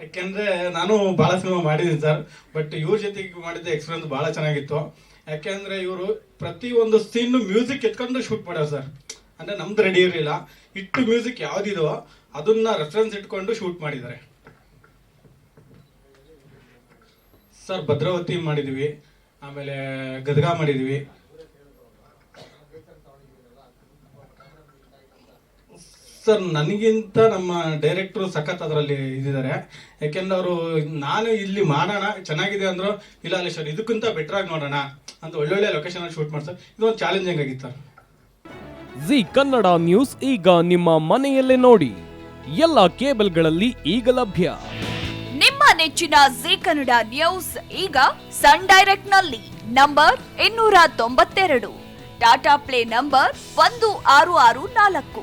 ಯಾಕೆಂದ್ರೆ ನಾನು ಭಾಳ ಸಿನಿಮಾ ಮಾಡಿದ್ದೀನಿ ಸರ್, ಬಟ್ ಇವ್ರ ಜೊತೆಗೆ ಮಾಡಿದ ಎಕ್ಸ್ಪೀರಿಯನ್ಸ್ ಬಹಳ ಚೆನ್ನಾಗಿತ್ತು. ಯಾಕೆಂದ್ರೆ ಇವರು ಪ್ರತಿ ಒಂದು ಸೀನ್ ಮ್ಯೂಸಿಕ್ ಎತ್ಕೊಂಡು ಶೂಟ್ ಮಾಡ್ಯಾರ ಸರ್. ಅಂದ್ರೆ ನಮ್ದು ರೆಡಿ ಇರಲಿಲ್ಲ. ಇಟ್ಟು ಮ್ಯೂಸಿಕ್ ಯಾವ್ದಿದೋ ಅದನ್ನ ರೆಫರೆನ್ಸ್ ಇಟ್ಕೊಂಡು ಶೂಟ್ ಮಾಡಿದ್ದಾರೆ. ಸರ್ ಭದ್ರಾವತಿ ಮಾಡಿದ್ವಿ, ಆಮೇಲೆ ಗದಗ ಮಾಡಿದ್ವಿ. ಸರ್ ನನಗಿಂತ ನಮ್ಮ ಡೈರೆಕ್ಟ್ರು ಸಖತ್ ಅದರಲ್ಲಿ ಇದ್ದಿದ್ದಾರೆ ಯಾಕೆಂದ್ರೆ ಅವರು ನಾನು ಇಲ್ಲಿ ಮಾಡೋಣ ಚೆನ್ನಾಗಿದೆ ಅಂದ್ರು ಇಲ್ಲ ಅಲ್ಲಿ ಸರ್ ಇದಕ್ಕಿಂತ ಬೆಟರ್ ಆಗಿ ನೋಡೋಣ ಅಂತ ಒಳ್ಳೊಳ್ಳೆ ಲೊಕೇಶನ್ ಅಲ್ಲಿ ಶೂಟ್ ಮಾಡ್ತಾರೆ ಇದೊಂದು ಚಾಲೆಂಜಿಂಗ್ ಆಗಿತ್ತು ಸರ್. ಜಿ ಕನ್ನಡ ನ್ಯೂಸ್ ಈಗ ನಿಮ್ಮ ಮನೆಯಲ್ಲೇ ನೋಡಿ. ಎಲ್ಲ ಕೇಬಲ್ಗಳಲ್ಲಿ ಈಗ ಲಭ್ಯ. ನಿಮ್ಮ ನೆಚ್ಚಿನ ಜಿ ಕನ್ನಡ ನ್ಯೂಸ್ ಈಗ ಸನ್ ಡೈರೆಕ್ಟ್ನಲ್ಲಿ ನಂಬರ್ ಇನ್ನೂರ ತೊಂಬತ್ತೆರಡು. ಟಾಟಾ ಪ್ಲೇ ನಂಬರ್ ಒಂದು ಆರು ಆರು ನಾಲ್ಕು.